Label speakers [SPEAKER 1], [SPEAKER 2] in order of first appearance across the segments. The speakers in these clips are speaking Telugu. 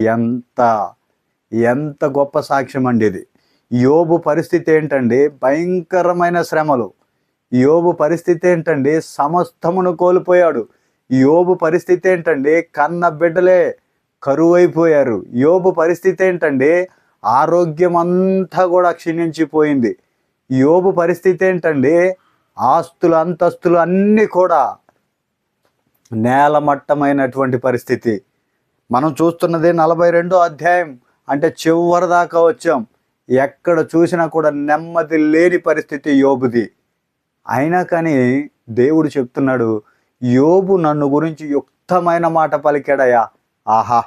[SPEAKER 1] ఎంత ఎంత గొప్ప సాక్ష్యం అండి ఇది. యోబు పరిస్థితి ఏంటండి? భయంకరమైన శ్రమలు. యోబు పరిస్థితి ఏంటండి? సమస్తమును కోల్పోయాడు. యోబు పరిస్థితి ఏంటండి? కన్న బిడ్డలే కరువైపోయారు. యోబు పరిస్థితి ఏంటండి? ఆరోగ్యం అంతా కూడా క్షీణించిపోయింది. యోబు పరిస్థితి ఏంటండి? ఆస్తులు అంతస్తులు అన్నీ కూడా నేలమట్టమైనటువంటి పరిస్థితి. మనం చూస్తున్నది నలభై రెండో అధ్యాయం. అంటే చివరి దాకా వచ్చాం. ఎక్కడ చూసినా కూడా నెమ్మది లేని పరిస్థితి యోబుది. అయినా కానీ దేవుడు చెప్తున్నాడు యోబు నన్ను గురించి యుక్తమైన మాట పలికాడయ్యా. ఆహా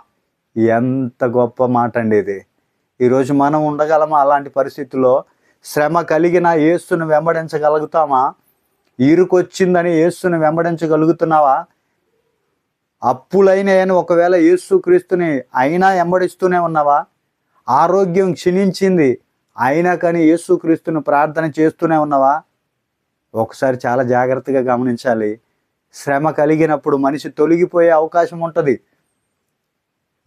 [SPEAKER 1] ఎంత గొప్ప మాట అండి ఇది. ఈరోజు మనం ఉండగలమా అలాంటి పరిస్థితుల్లో శ్రమ కలిగిన యేసును వెంబడించగలుగుతామా? ఇరుకొచ్చిందని యేసును వెంబడించగలుగుతున్నావా? అప్పులైనాయని ఒకవేళ యేసుక్రీస్తుని అయినా వెంబడిస్తూనే ఉన్నావా? ఆరోగ్యం క్షీణించింది అయినా కానీ యేసుక్రీస్తుని ప్రార్థన చేస్తూనే ఉన్నావా? ఒకసారి చాలా జాగ్రత్తగా గమనించాలి. శ్రమ కలిగినప్పుడు మనిషి తొలగిపోయే అవకాశం ఉంటుంది.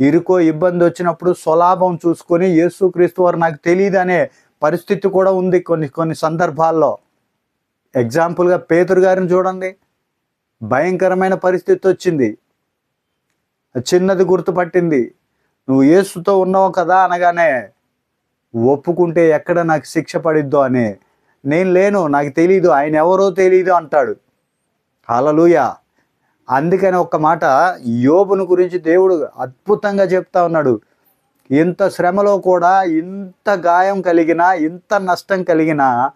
[SPEAKER 1] ఇరుకో ఇబ్బంది వచ్చినప్పుడు స్వలాభం చూసుకొని యేసుక్రీస్తు వారు నాకు తెలియదు అనే పరిస్థితి కూడా ఉంది కొన్ని కొన్ని సందర్భాల్లో. ఎగ్జాంపుల్గా పేతురు గారిని చూడండి. భయంకరమైన పరిస్థితి వచ్చింది. చిన్నది గుర్తుపట్టింది. నువ్వు ఏసుతో ఉన్నావు కదా అనగానే ఒప్పుకుంటే ఎక్కడ నాకు శిక్ష పడిద్దో అని నేను లేను నాకు తెలీదు ఆయన ఎవరో తెలీదు అంటాడు. హలలుయా. అందుకని ఒక్క మాట యోబును గురించి దేవుడు అద్భుతంగా చెప్తా ఉన్నాడు. ఇంత శ్రమలో కూడా ఇంత గాయం కలిగినా ఇంత నష్టం కలిగినా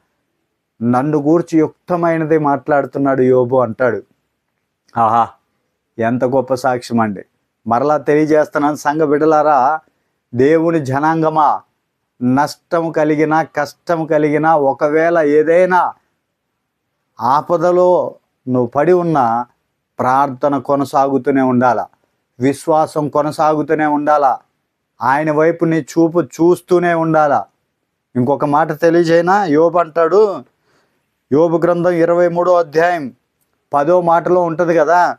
[SPEAKER 1] నన్ను గూర్చి యుక్తమైనది మాట్లాడుతున్నాడు యోబు అంటాడు. ఆహా ఎంత గొప్ప సాక్ష్యం అండి మరలా తెలియజేస్తున్నాను. సంఘ బిడ్డలారా దేవుని జనాంగమా నష్టం కలిగిన కష్టం కలిగిన ఒకవేళ ఏదైనా ఆపదలో నువ్వు పడి ఉన్నా ప్రార్థన కొనసాగుతూనే ఉండాల? విశ్వాసం కొనసాగుతూనే ఉండాల? ఆయన వైపు నీ చూపు చూస్తూనే ఉండాల? ఇంకొక మాట తెలియజేయనా? యోబు అంటాడు యోబు గ్రంథం ఇరవై మూడో అధ్యాయం పదో మాటలో ఉంటుంది కదా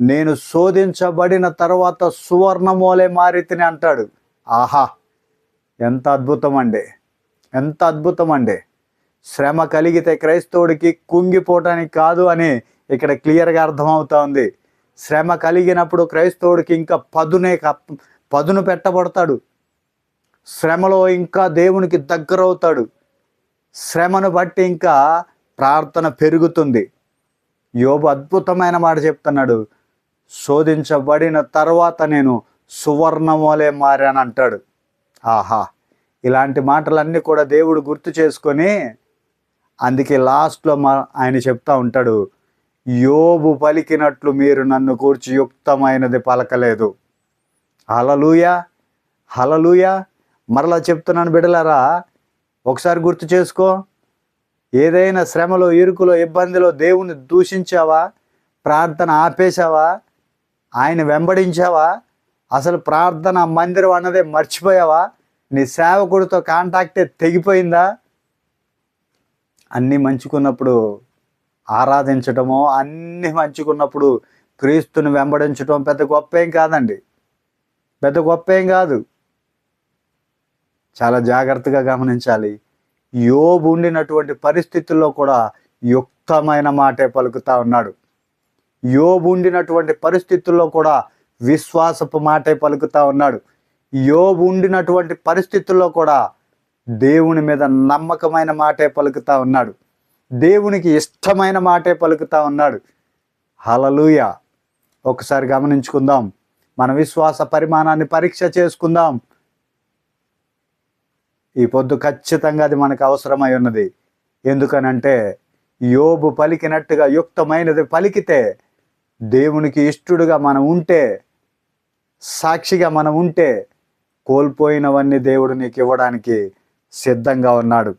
[SPEAKER 1] నేను శోధించబడిన తర్వాత సువర్ణమూలే మారితిని అంటాడు. ఆహా ఎంత అద్భుతం అండి ఎంత అద్భుతం అండి శ్రమ కలిగితే క్రైస్తవుడికి కుంగిపోవటానికి కాదు అని ఇక్కడ క్లియర్గా అర్థమవుతా ఉంది. శ్రమ కలిగినప్పుడు క్రైస్తవుడికి ఇంకా పదునే పదును పెట్టబడతాడు. శ్రమలో ఇంకా దేవునికి దగ్గరవుతాడు. శ్రమను బట్టి ఇంకా ప్రార్థన పెరుగుతుంది. యోబు అద్భుతమైన మాట చెప్తున్నాడు. శోధించబడిన తర్వాత నేను సువర్ణమోలే మారాను అంటాడు ఆహా! ఇలాంటి మాటలన్నీ కూడా దేవుడు గుర్తు చేసుకొని అందుకే లాస్ట్లో మా ఆయన చెప్తా ఉంటాడు యోబు పలికినట్లు మీరు నన్ను కూర్చి యుక్తమైనది పలకలేదు. హలలుయ హలలుయ మరలా చెప్తున్నాను బిడలారా ఒకసారి గుర్తు చేసుకో ఏదైనా శ్రమలో ఇరుకులో ఇబ్బందిలో దేవుని దూషించావా? ప్రార్థన ఆపేశావా? ఆయన వెంబడించావా? అసలు ప్రార్థన మందిరం అన్నదే మర్చిపోయావా? నీ సేవకుడితో కాంటాక్టే తెగిపోయిందా? అన్నీ మంచుకున్నప్పుడు ఆరాధించటమో అన్నీ మంచుకున్నప్పుడు క్రీస్తుని వెంబడించటం పెద్ద గొప్ప ఏం కాదండి. పెద్ద గొప్ప ఏం కాదు. చాలా జాగ్రత్తగా గమనించాలి. యోబు ఉండినటువంటి పరిస్థితుల్లో కూడా యుక్తమైన మాటే పలుకుతా ఉన్నాడు. యోబు ఉండినటువంటి పరిస్థితుల్లో కూడా విశ్వాసపు మాటే పలుకుతా ఉన్నాడు. యోబు ఉండినటువంటి పరిస్థితుల్లో కూడా దేవుని మీద నమ్మకమైన మాటే పలుకుతా ఉన్నాడు. దేవునికి ఇష్టమైన మాటే పలుకుతా ఉన్నాడు. హలలుయ ఒకసారి గమనించుకుందాం. మన విశ్వాస పరిమాణాన్ని పరీక్ష చేసుకుందాం. ఈ పొద్దు ఖచ్చితంగా అది మనకు అవసరమై ఉన్నది. ఎందుకనంటే యోబు పలికినట్టుగా యుక్తమైనది పలికితే దేవునికి ఇష్టడుగా మనం ఉంటే సాక్షిగా మనం ఉంటే కోల్పోయినవన్నీ దేవుడు నీకు ఇవ్వడానికి సిద్ధంగా ఉన్నాడు.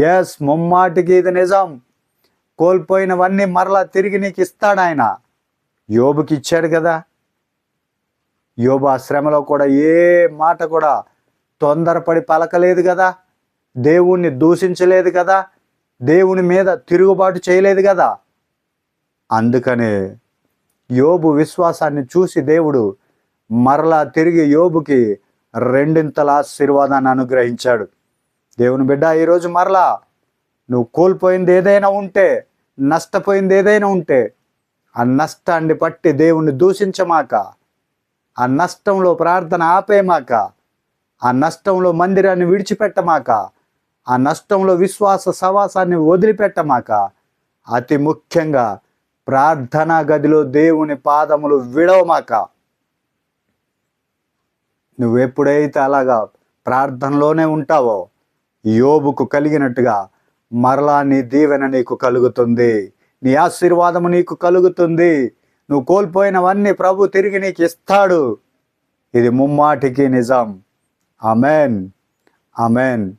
[SPEAKER 1] ఎస్ ముమ్మాటికి ఇది నిజం. కోల్పోయినవన్నీ మరలా తిరిగి నీకు ఇస్తాడు ఆయన. యోబుకి ఇచ్చాడు కదా. యోబు ఆ శ్రమలో కూడా ఏ మాట కూడా తొందరపడి పలకలేదు కదా. దేవుణ్ణి దూషించలేదు కదా. దేవుని మీద తిరుగుబాటు చేయలేదు కదా. అందుకనే యోబు విశ్వాసాన్ని చూసి దేవుడు మరలా తిరిగి యోబుకి రెండింతల ఆశీర్వాదాన్ని అనుగ్రహించాడు. దేవుని బిడ్డ ఈరోజు మరలా నువ్వు కోల్పోయింది ఏదైనా ఉంటే నష్టపోయింది ఏదైనా ఉంటే ఆ నష్టాన్ని పట్టి దేవుణ్ణి దూషించమాక ఆ నష్టంలో ప్రార్థన ఆపేమాక ఆ నష్టంలో మందిరాన్ని విడిచిపెట్టమాక ఆ నష్టంలో విశ్వాస సవాసాన్ని వదిలిపెట్టమాక అతి ముఖ్యంగా ప్రార్థనా గదిలో దేవుని పాదములు విడవమాక. నువ్వు ఎప్పుడైతే అలాగా ప్రార్థనలోనే ఉంటావో యోబుకు కలిగినట్టుగా మరలా నీ దీవెన నీకు కలుగుతుంది. నీ ఆశీర్వాదము నీకు కలుగుతుంది. నువ్వు కోల్పోయినవన్నీ ప్రభు తిరిగి నీకు ఇస్తాడు. ఇది ముమ్మాటికి నిజం. Amen amen